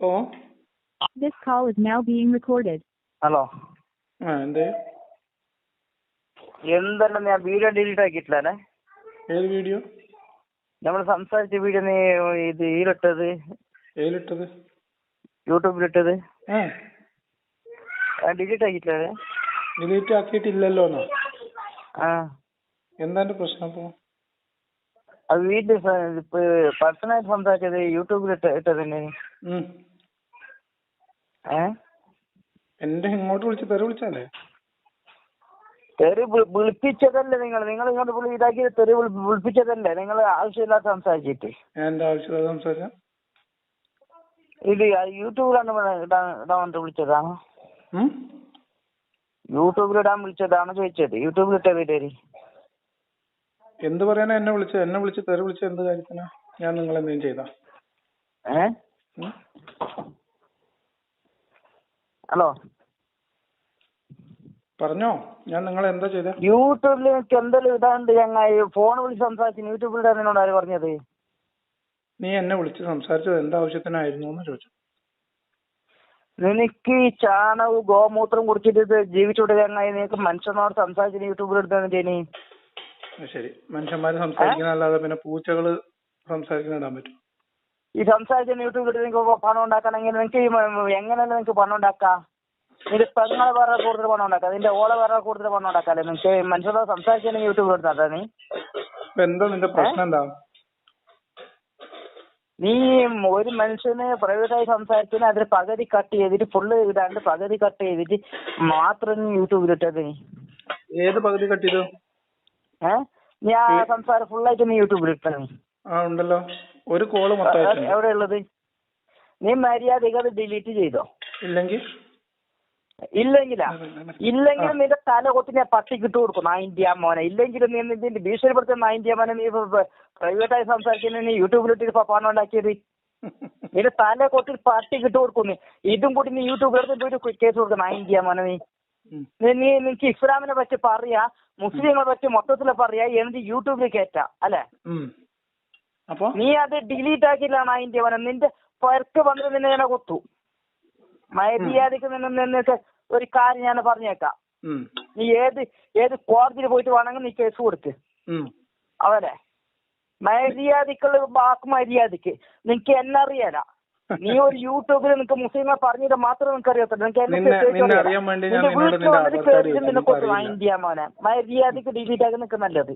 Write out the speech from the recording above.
Oh. This call is now being recorded hello ആ എന്തേ? എന്തെല്ലാം ഞാൻ വീഡിയോ ഡിലീറ്റ് ആക്കിയിട്ടില്ലേ ഏത് വീഡിയോ നമ്മൾ സംസാരിച്ച വീഡിയോ നീ ഇത് ഇതിലിട്ടത്? ഏതിലിട്ടത്? യൂട്യൂബിലിട്ടത്? ആ ഡിലീറ്റ് ആക്കിയിട്ടില്ലേ ഡിലീറ്റ് ആക്കിയിട്ടില്ലല്ലോ എന്നാ ആ. എന്താ എന്റെ പ്രശ്നം അപ്പൊ അത് വീട്ടിൽ ഇപ്പൊ പേഴ്സണായിട്ട് സംസാരിച്ചത് യൂട്യൂബിൽ ഇട്ട ഇട്ടതന്നെ എന്റെ ഇങ്ങോട്ട് വിളിച്ച് തെറി വിളിച്ചാലേ? തെറി വിളിപ്പിച്ചതല്ലേ നിങ്ങൾ നിങ്ങൾ ഇങ്ങോട്ട് ഇതാക്കി തെറി വിളി- വിളിപ്പിച്ചതല്ലേ? നിങ്ങൾ ആവശ്യമില്ലാത്ത സംസാരിച്ചിട്ട്. ഞാൻ ആവശ്യമില്ലാത്ത ആവശ്യമില്ല സംസാരിച്ച ഇത് യൂട്യൂബിലാണ് വിളിച്ചതാണോ യൂട്യൂബിലിടാൻ വിളിച്ചതാണോ ചോദിച്ചത്? യൂട്യൂബിൽ ഇട്ട വീഡിയോ എന്ത് പറയാനാ എന്നെ വിളിച്ചത്? എന്നെ വിളിച്ച് തെറി വിളിച്ച എന്ത് കാര്യത്തിനാ? ഞാൻ നിങ്ങൾ എന്തെങ്കിലും ചെയ്ത? ഹലോ? പറഞ്ഞോ. ഞാൻ നിങ്ങളെ എന്താ ചെയ്ത? യൂട്യൂബിൽ നിങ്ങൾക്ക് എന്തെങ്കിലും ഇടാണ്ട് ഞങ്ങൾ ഫോൺ വിളിച്ച് സംസാരിച്ചു യൂട്യൂബിൽ നിന്നോട് ആര് പറഞ്ഞത്? നീ എന്നെ വിളിച്ച് സംസാരിച്ചത് എന്താവശ്യത്തിനായിരുന്നു എന്ന് ചോദിച്ചു. നിനക്ക് ഈ ചാണകവും ഗോമൂത്രം കുടിച്ചിട്ട് ജീവിച്ചുവിടുക എന്നായി നിനക്ക് മനുഷ്യനോട് സംസാരിച്ചിട്ട് യൂട്യൂബിൽ എടുത്തതിന്റെ ഇനി അത് ശരി. മനുഷ്യന്മാര് സംസാരിക്കുന്നതല്ലാതെ പിന്നെ പൂച്ചകൾ സംസാരിക്കുന്ന ഇടാൻ പറ്റും. ഈ സംസാരിച്ച യൂട്യൂബിൽ നിങ്ങൾക്ക് പണം ഉണ്ടാക്കണമെങ്കിൽ നിങ്ങൾക്ക് എങ്ങനെയല്ല നിങ്ങൾക്ക് പണം ഉണ്ടാക്കാം? നിന്റെ പെങ്ങളെ വേറെ കൂടുതൽ പണം ഉണ്ടാക്കാം? നിന്റെ ഓളെ വേറെ കൂടുതൽ പണം ഉണ്ടാക്കാല്ലേ? നിങ്ങൾക്ക് മനുഷ്യരോട് സംസാരിച്ചാൽ യൂട്യൂബിൽ എടുത്താ നീ? എന്താ നിന്റെ പ്രശ്നം എന്താ? നീ ഒരു മനുഷ്യന് പ്രൈവറ്റായി സംസാരിച്ചതിന് അതിൽ പകുതി കട്ട് ചെയ്തിട്ട് ഫുള്ള് ഇടാണ്ട് പകുതി കട്ട് ചെയ്തിട്ട് മാത്രം യൂട്യൂബിൽ ഇട്ടത്. നീ ഏത് പകുതി കട്ട് ചെയ്തു? ഞാൻ സംസാരം ഫുള്ളായിട്ട് നീ യൂട്യൂബിൽ ഇട്ടത്. നീ ആ ഉണ്ടല്ലോ. ഒരു കോൾ എവിടെ ഉള്ളത് നീ മര്യാദയ്ക്ക് അത് ഡിലീറ്റ് ചെയ്തോ? ഇല്ലെങ്കിൽ? ഇല്ലെങ്കിലാ. ഇല്ലെങ്കിൽ നിന്റെ തല ഞാൻ പട്ടിക്ക് ഇട്ട് കൊടുക്കും. നയന്റിയാ മോനെ. ഇല്ലെങ്കിലും നീ നിന്റെ ഭീഷണിപ്പെടുത്തുന്ന നയന്റിയാ മോനെ നീ പ്രൈവറ്റായി സംസാരിക്കുന്ന നീ യൂട്യൂബിലിട്ട് ഇപ്പൊ പണം ഉണ്ടാക്കിയത്. നിന്റെ തല കൊത്തി പട്ടിക്ക് ഇട്ട് കൊടുക്കും നീ. ഇതും കൂടി നീ യൂട്യൂബിലെടുത്ത് പോയിട്ട് കേസ് കൊടുക്കും. നയന്റിയാ മോനെ. നീ നീ നിനക്ക് ഇസ്ലാമിനെ പറ്റി പറയാ. മുസ്ലിങ്ങളെ പറ്റി മൊത്തത്തിൽ പറയാ എന്നിട്ട് യൂട്യൂബിൽ കയറ്റാ അല്ലെ. അപ്പൊ? നീ അത് ഡിലീറ്റ് ആക്കിയില്ലാണ് അതിന്റെ അവനെ നിന്റെ പെർക്ക് വന്നത് നിന്നെ ഞാൻ കൊത്തു. മര്യാദയ്ക്ക് നിന്ന് നിന്നൊക്കെ ഒരു കാര്യം ഞാൻ പറഞ്ഞേക്കാം. നീ ഏത് ഏത് കോടതിയിൽ പോയിട്ട് വേണമെങ്കിൽ നീ കേസ് കൊടുക്ക്. അവരെ അവനെ മര്യാദക്കുള്ള വാക്ക് മര്യാദയ്ക്ക് നിനക്ക് എന്നെ അറിയാല നീ ഒരു യൂട്യൂബിൽ നിനക്ക് മുസ്ലിം പറഞ്ഞിട്ട് മാത്രം നിനക്ക് അറിയത്തുള്ളൂ. നിനക്ക് നിന്നെ- എനിക്കറിയില്ല. ഇന്ത്യ മോനെ. മര്യാദയ്ക്ക് ഡിലീറ്റ് ആക്കി നിൽക്കുന്നല്ലേ നല്ലത്